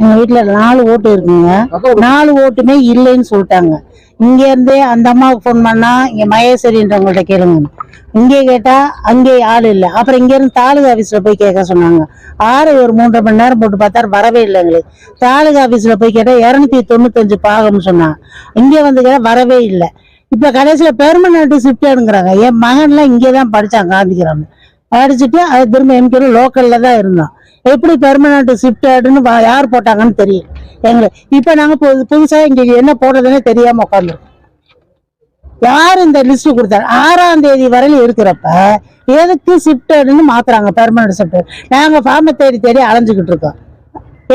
எங்க வீட்டுல நாலு ஓட்டு இருக்குங்க. நாலு ஓட்டுமே இல்லைன்னு சொல்லிட்டாங்க. இங்க இருந்தே அந்த அம்மாவுக்கு ஃபோன் பண்ணா இங்க மகேஸ்வரின்றவங்கள்ட்ட கேளுங்க. இங்கே கேட்டா அங்கே ஆள் இல்லை. அப்புறம் இங்க இருந்து தாலுகா ஆபீஸ்ல போய் கேட்க சொன்னாங்க. ஆறு ஒரு மூன்றரை மணி நேரம் போட்டு பார்த்தா வரவே இல்லை எங்களுக்கு. தாலுகா ஆபீஸ்ல போய் கேட்டா இரநூத்தி தொண்ணூத்தஞ்சு பாகம்னு சொன்னாங்க. இங்க வந்து கேட்டால் வரவே இல்லை. இப்ப கடைசியில பெர்மனன்ட் ஷிஃப்ட் என் மகன்லாம் இங்கே தான் படிச்சான் காந்திக்கிறாங்க அடிச்சுட்டு அது திரும்ப எம்கே லோக்கல்ல தான் இருந்தோம். எப்படி பெர்மனண்ட் ஷிஃப்ட் ஆடுன்னு யார் போட்டாங்கன்னு தெரியும் எங்களுக்கு இப்போ நாங்கள் புது புதுசாக இங்கே என்ன போடுறதுன்னே தெரியாமல் உட்காந்துருக்கோம் யார் இந்த லிஸ்ட் கொடுத்தாரு ஆறாம் தேதி வரையிலும் இருக்கிறப்ப எதுக்கு ஷிஃப்ட்னு மாத்துறாங்க பெர்மனன்ட் ஷிஃப்ட் நாங்கள் ஃபார்மை தேடி தேடி அலைஞ்சிக்கிட்டு இருக்கோம்.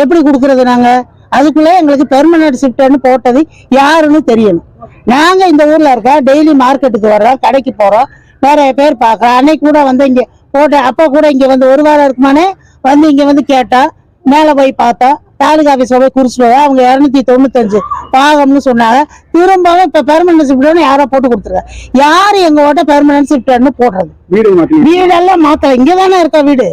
எப்படி கொடுக்குறது நாங்கள் அதுக்குள்ளே எங்களுக்கு பெர்மனன்ட் ஷிஃப்ட்னு போட்டது யாருன்னு தெரியணும். நாங்கள் இந்த ஊரில் இருக்க டெய்லி மார்க்கெட்டுக்கு வர்றோம் கடைக்கு போகிறோம் நிறைய பேர் பார்க்குறோம். அன்னைக்கு கூட வந்து இங்கே போட்ட அப்போ கூட இங்கே வந்து ஒரு வாரம் இருக்குமானே? வந்து இங்கே வந்து கேட்டா மேலே போய் பார்த்தா தாலுகா ஆஃபீஸில் போய் குறிச்சிட்டு அவங்க இரநூத்தி தொண்ணூத்தஞ்சு பாகம்னு சொன்னாங்க. திரும்பவும் இப்போ பெர்மனன்ட் ஷிஃப்ட்னு யாரோ போட்டு கொடுத்துருக்காங்க. யார் எங்கள் ஓட்ட பெர்மனன்ட் ஷிஃப்ட்னு போடுறது? வீடெல்லாம் மாத்த இங்கே தானே இருக்கா வீடு?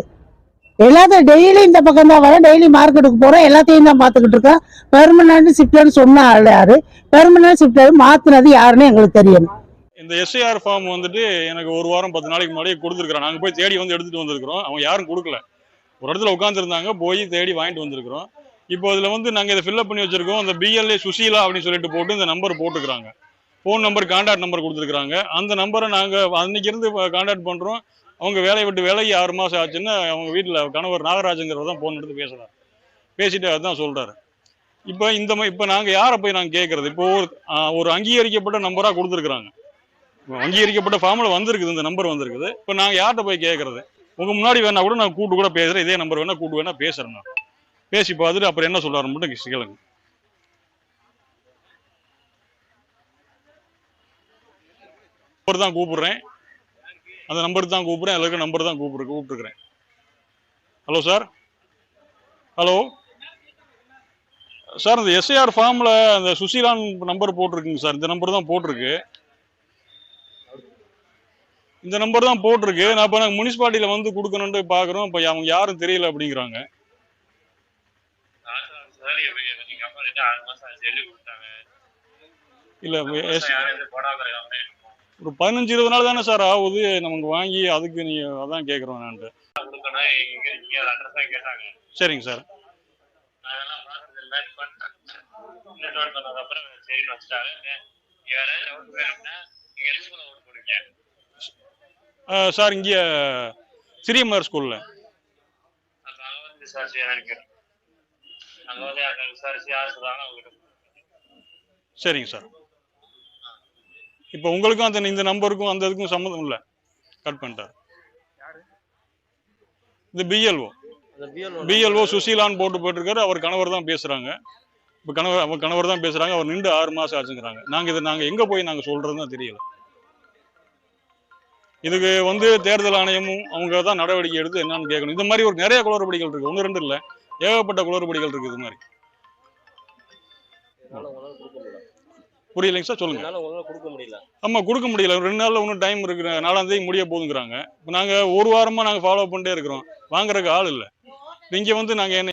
எல்லாத்தையும் டெய்லி இந்த பக்கம் தான் வரேன் டெய்லி மார்க்கெட்டுக்கு போறோம் எல்லாத்தையும் தான் பார்த்துக்கிட்டு இருக்கோம் பெர்மனன்ட் ஷிஃப்ட்னு சொன்ன யாரு? பெர்மனன்ட் ஷிஃப்ட் மாத்துனது யாருன்னு எங்களுக்கு தெரியணும். இந்த எஸ்ஐஆர் ஃபார்ம் வந்துட்டு எனக்கு ஒரு வாரம் பத்து நாளைக்கு முன்னாடியே கொடுத்துருக்குறோம் நாங்கள் போய் தேடி வந்து எடுத்துகிட்டு வந்திருக்கிறோம். அவங்க யாரும் கொடுக்கல. ஒரு இடத்துல உட்காந்துருந்தாங்க போய் தேடி வாங்கிட்டு வந்திருக்கிறோம். இப்போ இதில் வந்து நாங்கள் இதை ஃபில்அப் பண்ணி வச்சுருக்கோம். இந்த பிஎல்ஏ சுசீலா அப்படின்னு சொல்லிட்டு போட்டு இந்த நம்பர் போட்டுக்கிறாங்க. ஃபோன் நம்பர் கான்டாக்ட் நம்பர் கொடுத்துருக்குறாங்க. அந்த நம்பரை நாங்கள் அன்னைக்கு இருந்து கான்டாக்ட் பண்ணுறோம் அவங்க வேலையை விட்டு வேலைக்கு ஆறு மாதம் ஆச்சுன்னு அவங்க வீட்டில் கணவர் நாகராஜங்கிறவர் தான் ஃபோன் எடுத்து பேசுகிறார் பேசிட்டு அதுதான் சொல்கிறாரு இப்போ இந்த இப்போ நாங்கள் யாரை போய் நாங்கள் கேட்குறது இப்போ ஒரு ஒரு அங்கீகரிக்கப்பட்ட நம்பராக கொடுத்துருக்குறாங்க. அங்கீகரிக்கப்பட்ட ஃபார்மில் வந்திருக்குது இந்த நம்பர் வந்திருக்குது. இப்போ நாங்கள் யார்கிட்ட போய் கேட்குறது உங்கள் முன்னாடி வேணா கூட நான் கூட்டு கூட பேசுகிறேன் இதே நம்பர் வேணா கூட்டு வேணா பேசுகிறேன் நான். பேசி பார்த்துட்டு அப்புறம் என்ன சொல்கிறாரு மட்டும் கேளுங்க. நம்பர் தான் கூப்பிடுறேன். அந்த நம்பருக்கு தான் கூப்பிடுறேன் அதில் நம்பர் தான் கூப்பிடு கூப்பிட்டுருக்குறேன். ஹலோ சார் ஹலோ சார் இந்த எஸ்ஐஆர் ஃபார்மில் அந்த சுசீலான் நம்பர் போட்டிருக்குங்க சார் இந்த நம்பர் தான் போட்டிருக்கு. இந்த நம்பர் தான் போட்டிருக்கு. நான் இப்போ நாங்கள் முனிசிபாலிட்டியில் வந்து கொடுக்கணுன்ட்டு பார்க்குறோம். இப்போ அவங்க யாரும் தெரியல அப்படிங்கிறாங்க. இல்லை ஒரு பதினஞ்சு இருபது நாள் தானே சார் ஆகுது. நமக்கு வாங்கி அதுக்கு நீ அதான் கேட்குறோம் நான்ட்டு. கேட்டாங்க. சரிங்க சார். சார் இங்கே சிறியமர் ஸ்கூலில் சரிங்க சார். இப்போ உங்களுக்கும் அந்த இந்த நம்பருக்கும் அந்த இதுக்கும் சம்மந்தம் இல்லை? கட் பண்ணிட்டார். இந்த பிஎல்ஓ பிஎல்ஓ சுசீலான்னு போட்டு போயிட்டுருக்காரு. அவர் கணவர் தான் பேசுகிறாங்க இப்போ கணவர் அவர் கணவர் தான் பேசுகிறாங்க அவர் நின்று ஆறு மாதம் ஆச்சுங்கிறாங்க. நாங்கள் இதை நாங்கள் எங்கே போய் நாங்கள் சொல்றதுன்னு தெரியல. இதுக்கு வந்து தேர்தல் ஆணையமும் அவங்க தான் நடவடிக்கை எடுத்து என்னன்னு கேட்கணும். இந்த மாதிரி ஒரு நிறைய குளறுபடிகள் இருக்கு ஒன்று ரெண்டு இல்லை. ஏகப்பட்ட குளறுபடிகள் இருக்கு இது மாதிரி. புரியலைங்க சார் சொல்லுங்க. ஆமா கொடுக்க முடியல. ரெண்டு நாள்ல இன்னும் டைம் இருக்கு. நாலாம் தேதி முடிய போகுதுங்கிறாங்க. இப்போ நாங்க ஒரு வாரமா நாங்க ஃபாலோ பண்ணிட்டே இருக்கிறோம். வாங்குறதுக்கு ஆள் இல்லை. இங்க வந்து நாங்க என்ன